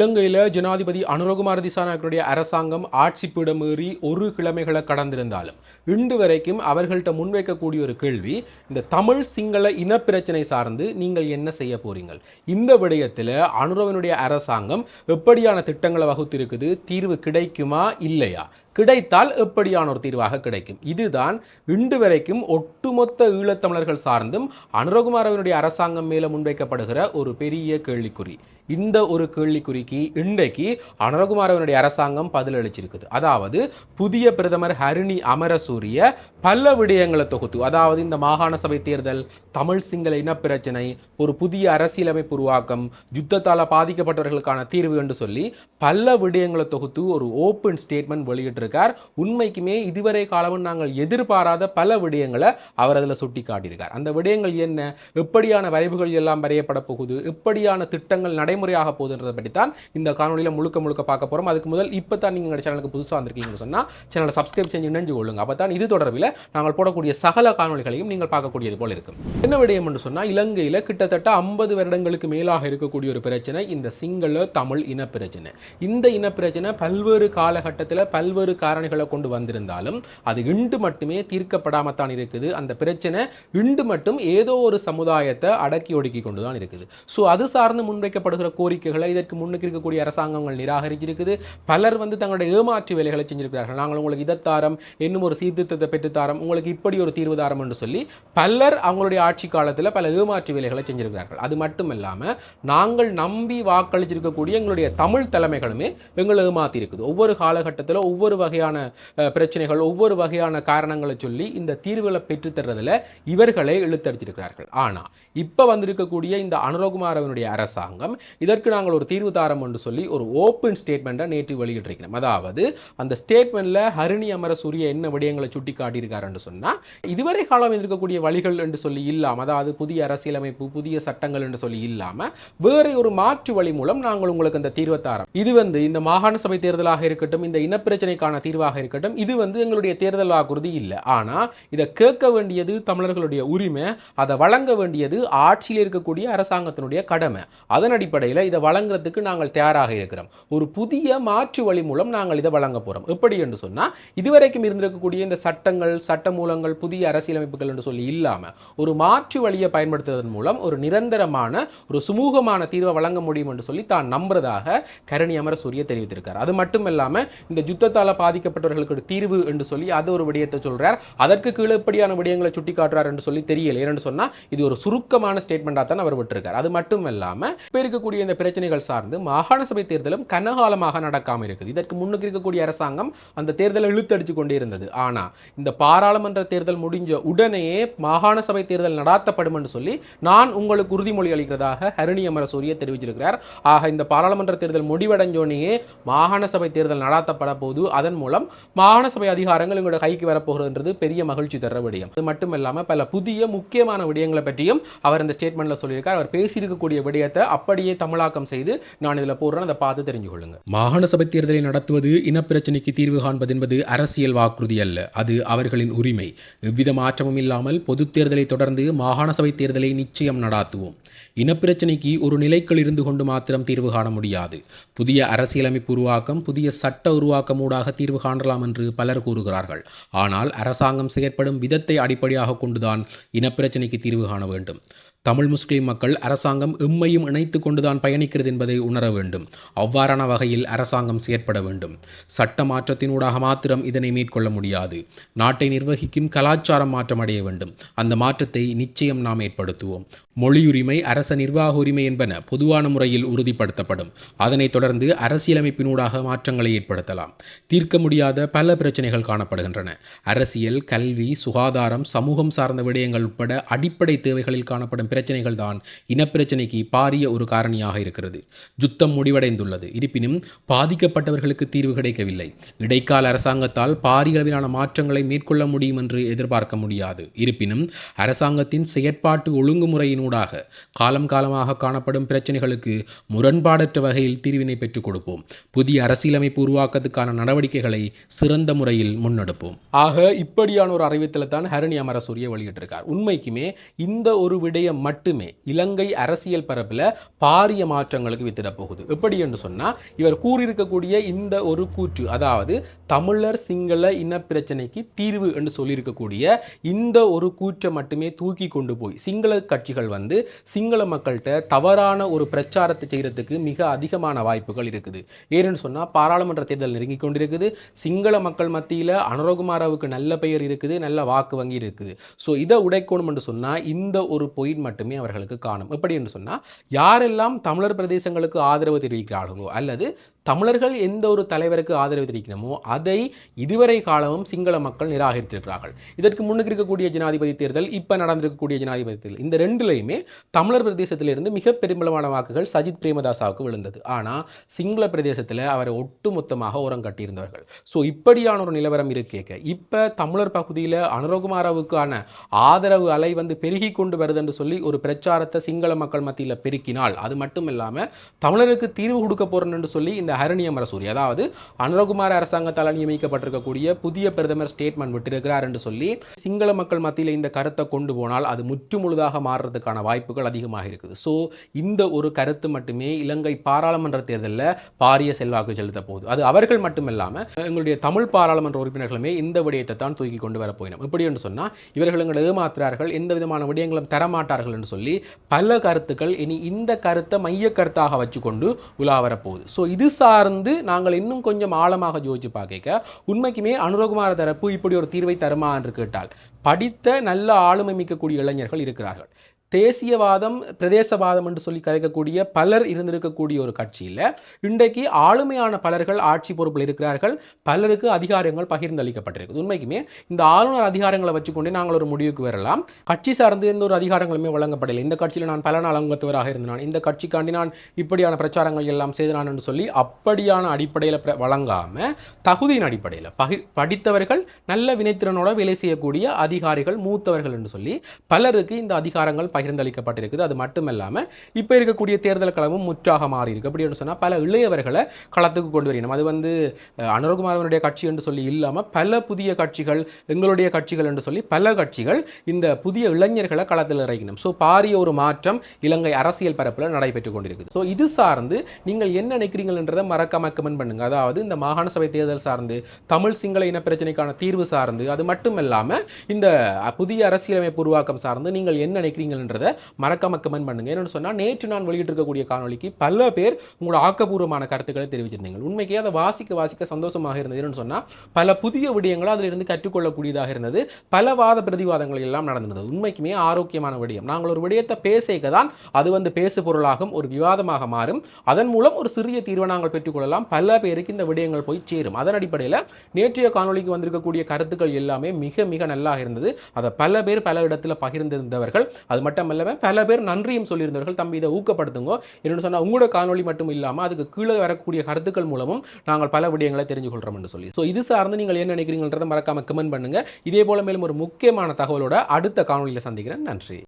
இலங்கையில் ஜனாதிபதி அனுரகுமார திசாநாயக்கருடைய அரசாங்கம் ஆட்சி ஒரு கிழமைகளை கடந்திருந்தாலும் இன்று வரைக்கும் அவர்கள்ட்ட முன்வைக்கக்கூடிய ஒரு கேள்வி இந்த தமிழ் சிங்கள இனப்பிரச்சனை சார்ந்து நீங்கள் என்ன செய்ய போறீங்கள்? இந்த விடயத்தில் அனுரவனுடைய அரசாங்கம் எப்படியான திட்டங்களை வகுத்திருக்குது? தீர்வு கிடைக்குமா? இல்லையா? கிடைத்தால் எப்படியான ஒரு தீர்வாக கிடைக்கும். இதுதான் இன்று வரைக்கும் ஒட்டுமொத்த ஈழத்தமிழர்கள் சார்ந்தும் அனுரகுமாரவனுடைய அரசாங்கம் மேல முன்வைக்கப்படுகிற ஒரு பெரிய கேள்விக்குறி. இந்த ஒரு கேள்விக்குறிக்கு இன்றைக்கு அனுரகுமாரவனுடைய அரசாங்கம் பதிலளிச்சிருக்குது அதாவது புதிய பிரதமர் ஹரிணி அமரசூரிய பல விடயங்களை தொகுத்து அதாவது இந்த மாகாண சபை தேர்தல் தமிழ் சிங்கள இனப்பிரச்சனை ஒரு புதிய அரசியலமைப்பு உருவாக்கம் யுத்தத்தால் பாதிக்கப்பட்டவர்களுக்கான தீர்வு என்று சொல்லி பல விடயங்களை தொகுத்து ஒரு ஓப்பன் ஸ்டேட்மெண்ட் வெளியிட்டிருக்கார் உண்மைக்குமே இதுவரை காலமும் நாங்கள் எதிர்பாராத பல விடயங்களை அவர் அதில் சுட்டி காட்டியிருக்கார் அந்த விடயங்கள் என்ன? எப்படியான வரைவுகள் எல்லாம் வரையப்பட போகுது? எப்படியான திட்டங்கள் நடைமுறையாக போகுதுன்றதை பற்றி தான் இந்த காணொலியில் முழுக்க முழுக்க பார்க்க போகிறோம் அதுக்கு முதல் இப்போ தான் நீங்கள் எங்கள் சேனலுக்கு புதுசாக வந்திருக்கீங்கன்னு சொன்னால் சேனலை சப்ஸ்கிரைப் செஞ்சு இணைஞ்சு கொள்ளுங்க. அப்போ தான் இது தொடர்பில் நாங்கள் போடக்கூடிய சகல காணொலிகளையும் நீங்கள் பார்க்கக்கூடியது போல் இருக்கும். என்ன விடயம் என்று சொன்னால் இலங்கையில் கிட்டத்தட்ட ஐம்பது வருடங்களுக்கு மேலாக இருக்கக்கூடிய ஒரு பிரச்சனை இந்த சிங்கள தமிழ் இன பிரச்சனை. இந்த இன பிரச்சனை பல்வேறு காலகட்டத்தில் பல்வேறு காரணிகளை கொண்டு வந்திருந்தாலும் அது இண்டு மட்டுமே தீர்க்கப்படாமல் தான் இருக்குது. அந்த பிரச்சனை இன்று மட்டும் ஏதோ ஒரு சமுதாயத்தை அடக்கி ஒடுக்கி கொண்டு தான் இருக்குது. ஸோ அது சார்ந்து முன்வைக்கப்படுகிற கோரிக்கைகளை இதற்கு முன்னுக்கு இருக்கக்கூடிய அரசாங்கங்கள் நிராகரிச்சிருக்குது. பலர் வந்து தங்களுடைய ஏமாற்று வேலைகளை செஞ்சிருக்கிறார்கள். நாங்கள் உங்களுக்கு இதைத்தாரம் இன்னும் ஒரு சீர்திருத்தத்தை பெற்றுத்தாரம் உங்களுக்கு இப்படி ஒரு தீர்வு தாரம் என்று சொல்லி பலர் அவங்களுடைய ஆட்சி காலத்தில் பல ஏமாற்று வேலைகளை செஞ்சிருக்கிறார்கள். அது மட்டும் இல்லாமல் நாங்கள் நம்பி வாக்களிச்சிருக்கக்கூடிய எங்களுடைய தமிழ் தலைமைகளுமே எங்களை ஏமாத்தி இருக்குது ஒவ்வொரு காலகட்டத்தில் ஒவ்வொரு வகையான பிரச்சனைகள் ஒவ்வொரு வகையான காரணங்களை சொல்லி இந்த தீர்வுகளை பெற்றுத்தர்றதில் இவர்களை இழுத்தடிச்சிருக்கிறார்கள் ஆனால் இப்போ வந்திருக்கக்கூடிய இந்த அனுரகுமாரவனுடைய அரசாங்கம் இதற்கு நாங்கள் ஒரு தீர்வு தாரம் என்று சொல்லி ஒரு ஓப்பன் ஸ்டேட்மெண்ட்டை நேற்று வெளியிட்டிருக்கிறோம். அதாவது அந்த ஸ்டேட்மெண்ட்டில் ஹரிணி அமரசூரிய என்ன விடயங்களை சுட்டி காட்டியிருக்கார் என்று சொன்னால் இதுவரை காலம் இருக்கக்கூடிய வழிகள் என்று சொல்லி இல்லாமல் அதாவது புதிய அரசியலமைப்பு புதிய சட்டங்கள் என்று சொல்லி இல்லாமல் வேறு ஒரு மாற்று வழி மூலம் நாங்கள் உங்களுக்கு அந்த தீர்வை தாரம். இது வந்து இந்த மாகாண சபை தேர்தலாக இருக்கட்டும் இந்த இனப்பிரச்சனைக்கான தீர்வாக இருக்கட்டும். இது வந்து எங்களுடைய தேர்தல் வாக்குறுதி இல்லை. ஆனால் இதை கேட்க வேண்டியது தமிழர்களுடைய உரிமை. அதை வழங்க வேண்டியது ஆட்சியில் இருக்கக்கூடிய அரசாங்கத்தினுடைய கடமை. அதன் அடிப்படையில் இதை வழங்குறதுக்கு நாங்கள் தயாராக இருக்கிறோம். ஒரு புதிய மாற்று வழி மூலம் நாங்கள் இதை வழங்க போகிறோம் எப்படி என்று சொன்னால் இதுவரைக்கும் இருந்திருக்கக்கூடிய இந்த சட்டங்கள் சட்ட மூலங்கள் புதிய அரசியலமைப்புகள் என்று சொல்லி இல்லாமல் ஒரு மாற்று வழியை பயன்படுத்துவதன் மூலம் ஒரு நிரந்தரமான ஒரு சுமூகமான தீர்வை வழங்க முடியும் என்று சொல்லி தான் நம்புறதாக கரணி அமரசூரிய தெரிவித்திருக்கார். அது மட்டும் இல்லாமல் இந்த யுத்தத்தால் பாதிக்கப்பட்டவர்களுக்கு ஒரு தீர்வு என்று சொல்லி அது ஒரு விடயத்தை சொல்றார். அதற்கு கீழப்படியான விடயங்களை சுட்டி காட்டுறார் என்று சொல்லி தெரியல. ஏன்னு சொன்னால் இது ஒரு சுருக்கமான ஸ்டேட்மெண்ட்டாக தான் அவர் விட்டுருக்கார். அது மட்டும் இல்லாமல் இப்போ இருக்கக்கூடிய இந்த பிரச்சனைகள் சார்ந்து மாகாண சபை தேர்தலும் கனகாலமாக நடக்காமல் இருக்குது. இதற்கு முன்னுக்கு இருக்கக்கூடிய அரசாங்கம் அந்த தேர்தலை இழுத்தடிச்சு கொண்டே இருந்தது. ஆனால் இந்த பாராளுமன்ற தேர்தல் முடிஞ்ச உடனேயே மாகாண சபை தேர்தல் நடாத்தப்படும் என்று சொல்லி நான் உங்களுக்கு உறுதிமொழி அளிக்கிறதாக ஹரிணி அமரசூரிய தெரிவிச்சிருக்கிறார். ஆக இந்த பாராளுமன்ற தேர்தல் முடிவடைஞ்சோடனேயே மாகாண சபை தேர்தல் நடாத்தப்பட போது அதன் அதன் மூலம் மாகாண சபை அதிகாரங்கள் எங்களோட கைக்கு வரப்போகிறதுன்றது பெரிய மகிழ்ச்சி தர விடயம். அது மட்டும் இல்லாமல் பல புதிய முக்கியமான விடயங்களை பற்றியும் அவர் இந்த ஸ்டேட்மெண்ட்ல சொல்லியிருக்கார். அவர் பேசியிருக்கக்கூடிய விடயத்தை அப்படியே தமிழாக்கம் செய்து நான் இதில் போடுறேன். அதை பார்த்து தெரிஞ்சு கொள்ளுங்க. மாகாண சபை தேர்தலை நடத்துவது இனப்பிரச்சனைக்கு தீர்வு காண்பது என்பது அரசியல் வாக்குறுதி அல்ல. அது அவர்களின் உரிமை. எவ்வித மாற்றமும் இல்லாமல் பொது தேர்தலை தொடர்ந்து மாகாண சபை தேர்தலை நிச்சயம் நடாத்துவோம். இனப்பிரச்சனைக்கு ஒரு நிலைக்குள் இருந்து கொண்டு மாத்திரம் தீர்வு காண முடியாது. புதிய அரசியலமைப்பு உருவாக்கம் புதிய சட்ட உருவாக்கம் ஊடாக தீர்வு காணலாம் என்று பலர் கூறுகிறார்கள். ஆனால் அரசாங்கம் செயற்படும் விதத்தை அடிப்படையாக கொண்டுதான் இனப்பிரச்சனைக்கு தீர்வு காண வேண்டும். தமிழ் முஸ்லீம் மக்கள் அரசாங்கம் எம்மையும் இணைத்து கொண்டுதான் பயணிக்கிறது என்பதை உணர வேண்டும். அவ்வாறான வகையில் அரசாங்கம் செயற்பட வேண்டும். சட்ட மாற்றத்தினூடாக மாத்திரம் இதனை மேற்கொள்ள முடியாது. நாட்டை நிர்வகிக்கும் கலாச்சாரம் மாற்றம் அடைய வேண்டும். அந்த மாற்றத்தை நிச்சயம் நாம் ஏற்படுத்துவோம். மொழியுரிமை அரச நிர்வாக உரிமை என்பன பொதுவான முறையில் உறுதிப்படுத்தப்படும். அதனைத் தொடர்ந்து அரசியலமைப்பினூடாக மாற்றங்களை ஏற்படுத்தலாம். தீர்க்க முடியாத பல பிரச்சனைகள் காணப்படுகின்றன. அரசியல் கல்வி சுகாதாரம் சமூகம் சார்ந்த விடயங்கள் உட்பட அடிப்படை தேவைகளில் காணப்படும் பிரச்சனைகள் தான் இனப்பிரச்சனைக்கு பாரிய ஒரு காரணியாக இருக்கிறது. யுத்தம் முடிவடைந்துள்ளது. இருப்பினும் பாதிக்கப்பட்டவர்களுக்கு தீர்வு கிடைக்கவில்லை. இடைக்கால அரசாங்கத்தால் பாரிய அளவிலான மாற்றங்களை மேற்கொள்ள முடியும் என்று எதிர்பார்க்க முடியாது. இருப்பினும் அரசாங்கத்தின் செயற்பாட்டு ஒழுங்குமுறையினூடாக காலம் காலமாக காணப்படும் பிரச்சனைகளுக்கு முரண்பாடற்ற வகையில் தீர்வினை பெற்றுக் கொடுப்போம். புதிய அரசியலமைப்பு உருவாக்கத்துக்கான நடவடிக்கைகளை சிறந்த முறையில் முன்னெடுப்போம். ஆக இப்படியான ஒரு அறிவித்தலை தான் ஹரணி அமரசூரிய வெளியிட்டிருக்கார். உண்மைக்குமே இந்த ஒரு விடயம் மட்டுமே. இலங்கை அரசியல் பரப்பில் பாரிய மாற்றங்களுக்கு வித்திட போகுது. எப்படி என்று சொன்னால் இவர் கூறியிருக்கக்கூடிய இந்த ஒரு கூற்று அதாவது தமிழர் சிங்கள இனப்பிரச்சனைக்கு தீர்வு என்று சொல்லியிருக்கக்கூடிய இந்த ஒரு கூற்றை மட்டுமே தூக்கி கொண்டு போய் சிங்கள கட்சிகள் வந்து சிங்கள மக்கள்கிட்ட தவறான ஒரு பிரச்சாரத்தை செய்கிறதுக்கு மிக அதிகமான வாய்ப்புகள் இருக்குது. ஏன்னு சொன்னால் பாராளுமன்ற தேர்தல் நெருங்கி கொண்டிருக்குது. சிங்கள மக்கள் மத்தியில் அனுரகுமாராவுக்கு நல்ல பெயர் இருக்குது நல்ல வாக்கு வங்கி இருக்குது. ஸோ இதை உடைக்கணும் என்று சொன்னால் இந்த ஒரு பொயின் மட்டுமே அவர்களுக்கு காணும். எப்படி என்று சொன்னால் யாரெல்லாம் தமிழர் பிரதேசங்களுக்கு ஆதரவு தெரிவிக்கிறார்களோ அல்லது தமிழர்கள் எந்த ஒரு தலைவருக்கு ஆதரவு தெரிவிக்கணுமோ அதை இதுவரை காலமும் சிங்கள மக்கள் நிராகரித்திருக்கிறார்கள். இதற்கு முன்னுக்கு இருக்கக்கூடிய ஜனாதிபதி தேர்தல் இப்போ நடந்திருக்கக்கூடிய ஜனாதிபதி தேர்தல் இந்த ரெண்டுலையுமே தமிழர் பிரதேசத்திலிருந்து மிக பெரும்பலமான வாக்குகள் சஜித் பிரேமதாசாவுக்கு விழுந்தது. ஆனால் சிங்கள பிரதேசத்தில் அவரை ஒட்டுமொத்தமாக உரம் கட்டியிருந்தார்கள் ஸோ இப்படியான ஒரு நிலவரம் இருக்கேக்க இப்போ தமிழர் பகுதியில் அனுரகுமாராவுக்கான ஆதரவு அலை வந்து பெருகி கொண்டு வருது என்று சொல்லி ஒரு பிரச்சாரத்தை சிங்கள மக்கள் மத்தியில் பெருக்கினால் அது மட்டும் இல்லாமல் தமிழருக்கு தீர்வு கொடுக்க போகிறேன் என்று சொல்லி இந்த ஹரணிய சூரிய அதாவது அனுரகுமார அரசாங்கத்தால் நியமிக்கப்பட்டிருக்கக்கூடிய புதிய பிரதமர் ஸ்டேட்மெண்ட் விட்டிருக்கிறார் என்று சொல்லி சிங்கள மக்கள் மத்தியில் இந்த கருத்தை கொண்டு போனால் அது முற்றுமுழுதாக மாறுறதுக்கான வாய்ப்புகள் அதிகமாக இருக்குது. ஸோ இந்த ஒரு கருத்து மட்டுமே இலங்கை பாராளுமன்ற தேர்தலில் பாரிய செல்வாக்கு செலுத்த போகுது. அது அவர்கள் மட்டுமில்லாமல் எங்களுடைய தமிழ் பாராளுமன்ற உறுப்பினர்களுமே இந்த விடயத்தை தான் தூக்கி கொண்டு வர போயினோம். இப்படி என்று சொன்னால் இவர்கள் எங்களை ஏமாத்துறார்கள் எந்த விதமான விடயங்களும் தரமாட்டார்கள் என்று சொல்லி பல கருத்துக்கள் இனி இந்த கருத்தை மைய கருத்தாக வச்சுக்கொண்டு உலா வரப்போகுது. ஸோ இது சார்ந்து நாங்கள் இன்னும் கொஞ்சம் ஆழமாக யோசிச்சு பார்க்க உண்மைக்குமே அனுரகுமார தரப்பு இப்படி ஒரு தீர்வை தருமா என்று கேட்டால் படித்த நல்ல ஆளுமை மிக்கக்கூடிய இளைஞர்கள் இருக்கிறார்கள். தேசியவாதம் பிரதேசவாதம் என்று சொல்லி கதைக்கக்கூடிய பலர் இருந்திருக்கக்கூடிய ஒரு கட்சியில் இன்றைக்கு ஆளுமையான பலர்கள் ஆட்சி பொறுப்பில் இருக்கிறார்கள். பலருக்கு அதிகாரங்கள் பகிர்ந்தளிக்கப்பட்டிருக்கு உண்மைக்குமே இந்த ஆளுநர் அதிகாரங்களை வச்சுக்கொண்டே நாங்கள் ஒரு முடிவுக்கு வரலாம். கட்சி சார்ந்து எந்த ஒரு அதிகாரங்களுமே வழங்கப்படலை. இந்த கட்சியில் நான் பல நாள் அங்கத்தவராக இருந்தேன். இந்த கட்சிக்காண்டி நான் இப்படியான பிரச்சாரங்கள் எல்லாம் செய்தனான் என்று சொல்லி அப்படியான அடிப்படையில் வழங்காமல் தகுதியின் அடிப்படையில் பகி படித்தவர்கள் நல்ல வினைத்திறனோட வேலை செய்யக்கூடிய அதிகாரிகள் மூத்தவர்கள் என்று சொல்லி பலருக்கு இந்த அதிகாரங்கள் பகிர்ந்தளிக்கப்பட்டிருக்குது. அது மட்டும் இல்லாமல் இப்போ இருக்கக்கூடிய தேர்தல் களமும் முற்றாக மாறி இருக்கு அப்படின்னு சொன்னால் பல இளையவர்களை களத்துக்கு கொண்டு வரணும். அது வந்து அனுரகுமார் அனுரகுமாரனுடைய கட்சி என்று சொல்லி இல்லாமல் பல புதிய கட்சிகள் எங்களுடைய கட்சிகள் என்று சொல்லி பல கட்சிகள் இந்த புதிய இளைஞர்களை களத்தில் இறக்கணும் ஸோ பாரிய ஒரு மாற்றம் இலங்கை அரசியல் பரப்பில் நடைபெற்று கொண்டிருக்குது. ஸோ இது சார்ந்து நீங்கள் என்ன நினைக்கிறீங்கன்றதை மறக்காம கமெண்ட் பண்ணுங்க. அதாவது இந்த மாகாண சபை தேர்தல் சார்ந்து தமிழ் சிங்கள இன பிரச்சனைக்கான தீர்வு சார்ந்து அது மட்டும் இல்லாமல் இந்த புதிய அரசியலமைப்பு உருவாக்கம் சார்ந்து நீங்கள் என்ன நினைக்கிறீங்கன்றதை மறக்காம கமெண்ட் பண்ணுங்க. என்னென்னு சொன்னால் நேற்று நான் வெளியிட்டிருக்கக்கூடிய காணொலிக்கு பல பேர் உங்களோட ஆக்கப்பூர்வமான கருத்துக்களை தெரிவிச்சிருந்தீங்க. உண்மைக்கே அதை வாசிக்க வாசிக்க சந்தோஷமாக இருந்தது. என்னன்னு சொன்னால் பல புதிய விடயங்களை அதில் இருந்து கற்றுக்கொள்ளக்கூடியதாக இருந்தது. பல வாத பிரதிவாதங்கள் எல்லாம் நடந்திருந்தது. உண்மைக்குமே ஆரோக்கியமான விடயம். நாங்கள் ஒரு விடயத்தை பேசிக்க தான் அது வந்து பேசு பொருளாகும் ஒரு விவாதமாக மாறும். அதன் மூலம் ஒரு சிறிய தீர்வை நாங்கள் பெற்றுக்கொள்ளலாம். பல பேருக்கு இந்த விடயங்கள் போய் சேரும். அதன் அடிப்படையில் நேற்றைய காணொளிக்கு வந்திருக்கக்கூடிய கருத்துக்கள் எல்லாமே மிக மிக நல்லா இருந்தது. அதை பல பேர் பல இடத்துல பகிர்ந்திருந்தவர்கள். அது மட்டும் இல்லாமல் பல பேர் நன்றியும் சொல்லியிருந்தவர்கள் தம்பி இதை ஊக்கப்படுத்துங்க. என்னென்னு சொன்னால் உங்களோட காணொளி மட்டும் இல்லாமல் அதுக்கு கீழே வரக்கூடிய கருத்துக்கள் மூலமும் நாங்கள் பல விடயங்களை தெரிஞ்சு கொள்கிறோம்னு சொல்லி. ஸோ இது சார்ந்து நீங்கள் என்ன நினைக்கிறீங்கன்றதை மறக்காம கமெண்ட் பண்ணுங்க. இதே போல மேலும் ஒரு முக்கியமான தகவலோட அடுத்த காணொலியில் சந்திக்கிறேன். நன்றி.